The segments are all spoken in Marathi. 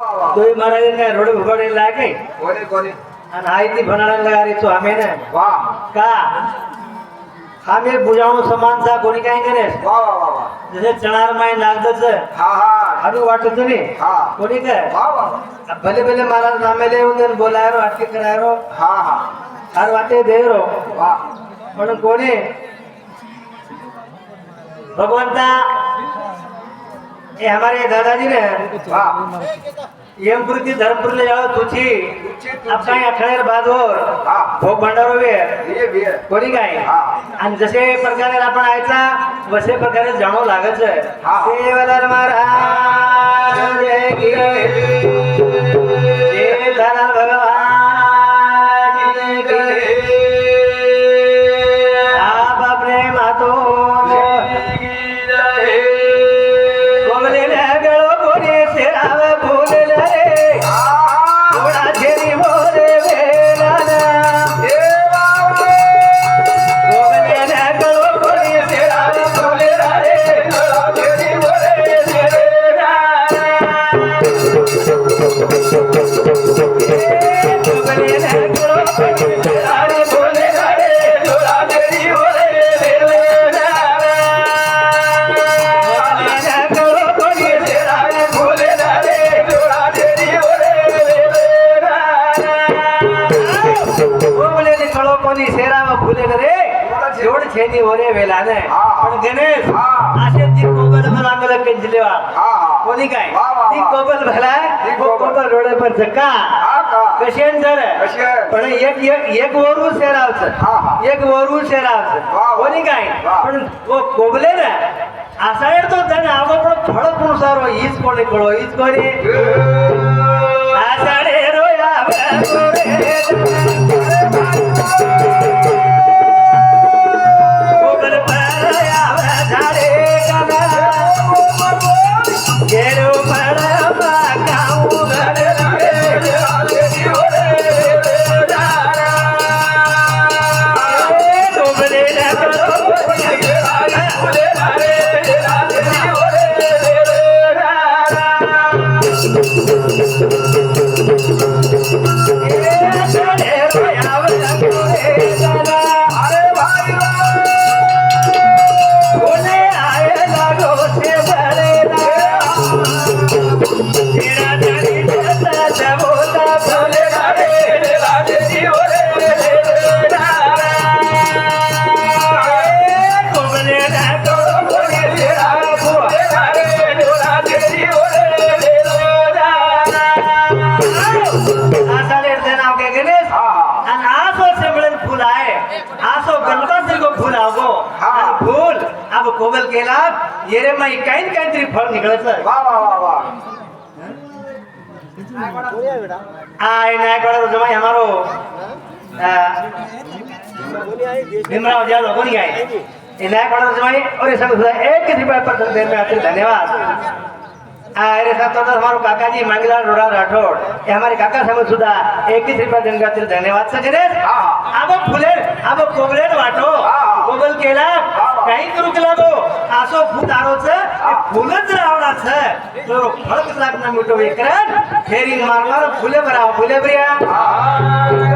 तोही म्हणाले रोड उघडायला आहे आणि आई ती म्हणायला अरे तू आम्ही का? आम्ही समान कोणी काय करे? जसे चणार माय नागदच. हा हा. वाटत नाही हा. कोणी काय? भले भले महाराज नामेले येऊन बोलाय रो आटके कराय हा हा. वाटे देव रो वा. म्हणून कोणी? भगवंता ये हमारे दादाजी ने यमपुर की धर्मपुर ले जाओ तुझी आपका अठळेर बाजवर भोग भंडार होवे कोणी काय आणि जसे प्रकारे आपण ऐकला वसे प्रकारे जाणव लागत सेवलर जय धरा छेनी ओरे वेला ने हा. पण गणेश. असे ती कोबल अंगल कंजलेवा हा हा कोणी काय वा, वा, ती वा. कोबल ती वो कोबल. रोडे पर हा का कशेन सर कशी आहे? पण एक एक एक वरू सेरावचं हा, हा. एक वरू सेरावचं वा, वा. कोणी काय वा. पण वो कोबले ना असा येतो त्याने आगो पण फळ पण सारो हीच कोणी कळो हीच कोणी आसो गलबा से को फूल आवो. हां. फूल अब कोमल केला येरे माई काइन काइन तरी फळ निघळत वा वा वा वा. आय नाय कोडा जमाई हमारो. भीमराव जाधव कोणी काय नाय कोडा जमाई और सब एक रुपया पर धन्यवाद. अरे तो हमारो काका जी मंगला रोड़ा राठौड़. ये हमारे काका समझ सुधा एक ही रुपया दिन का धन्यवाद सजने हा. अब फुले अब कोबले वाटो. कोबल केला. काही करू केला तो असो फुल आरोच फुलच रावणाच तो फळच लागणार मिठो विक्रम फेरी मारणार फुले भराव फुले बऱ्या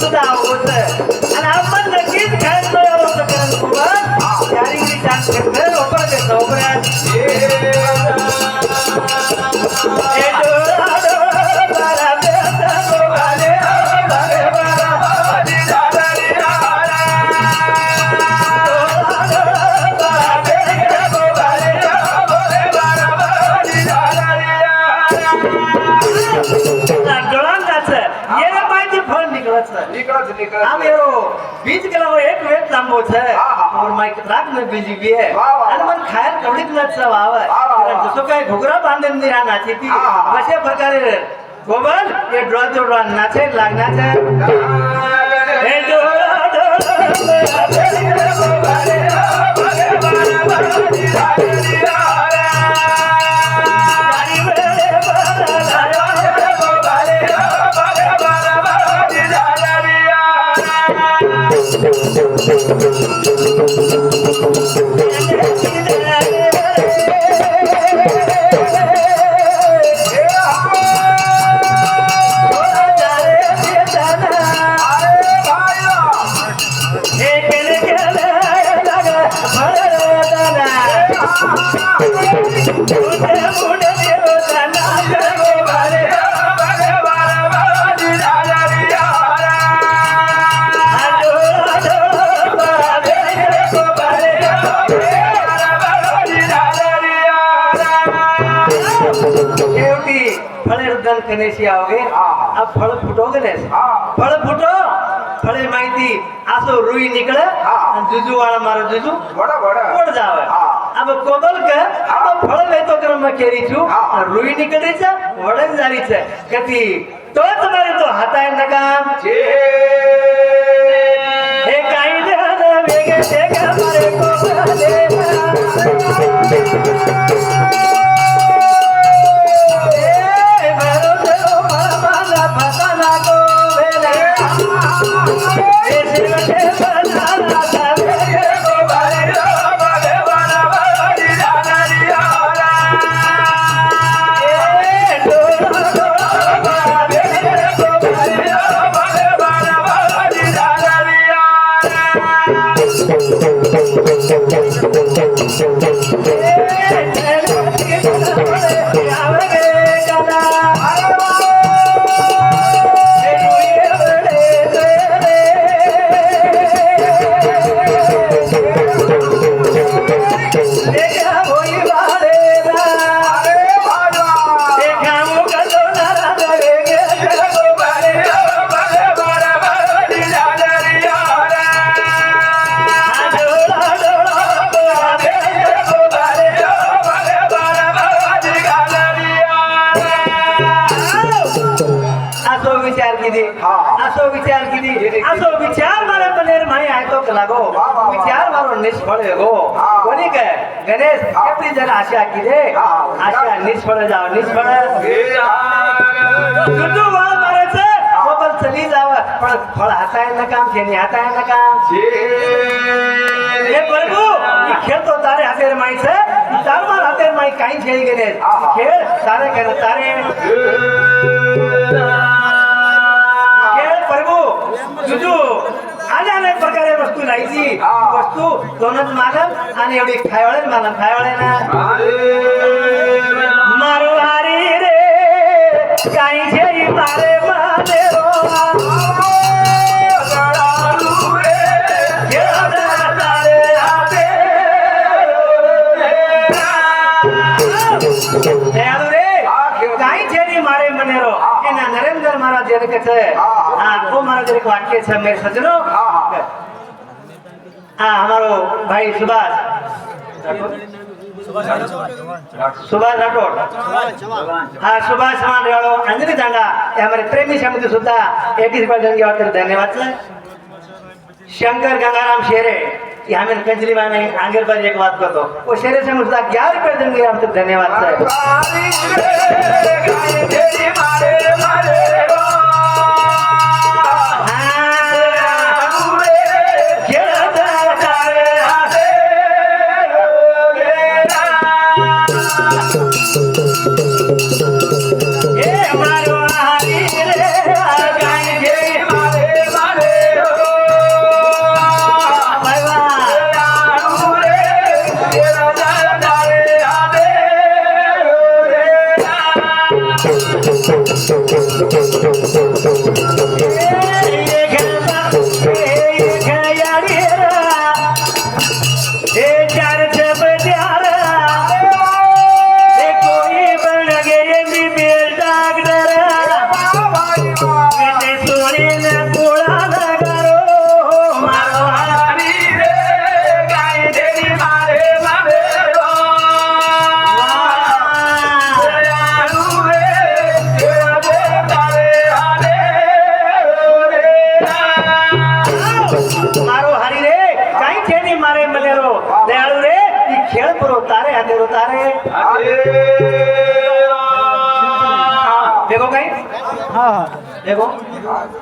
सुद्धा आवडत आणि आपण नक्कीच खेळतो चारी चान्स घेतलं लोक देतो और माईक राग न बिजी बी आहे. वा, वा, आणि. मग खायला कवडीत न चव आवय वा, वा, वा. कारण जसं काय घुगरा बांधून दिला नाची ती. हा. अशा प्रकारे गोबल हे ड्रॉ तो ड्रॉ नाचे लागण्याचं. हे डोळा हे फळे रुद्दन कनेशी आओगे. अब फळ फुटोगे ने हा. फळ फुटो फळे माहिती असो रुई हा. आणि जुजू वाळा मारो जुजू बड़ा बड़ा कोण जाव हा. अब कोबल क अब फळ वेतो क्रम केरी छु. रुई निकळीच वडन जारीच कती तोच मारे तो हाताय नकाम हे काही ध्यान वेगे ते मारे कोबले निष्फळ गो. कोणी काय गणेश. केपली जर आशा हा. आशा निष्फळ जाव निष्फळ मोबाईल चली जाव पण फळ हाताय ना काम खेळणी हाताय ना काम हे प्रभू खेळतो तारे हातेर माईचं तार मार हातेर माई काही खेळ गेले. खेळ तारे खेळ तारे खेळ प्रभू जुजू आल्या अनेक प्रकारे वस्तू राहायची हा. वस्तू दोनच मागल आणि एवढी खायवळे मागल खायवळे ना मारवारी रे काही मारे मारे एक वाक्य छ मेरे सजनों हाँ हमारो भाई सुभाष। सुभाष राठोड हा सुभाष मान रेवाळो अंजनी दांडा हे हमारे प्रेमी समिती सुद्धा एकतीस रुपये देऊन घ्यावा तर धन्यवाद शंकर गंगाराम शेरे की हमें कंजली माने आंगेर पर एक बात करतो। वो शेरे से मुझे ग्यारह रुपये देंगे आपको धन्यवाद साहब हरे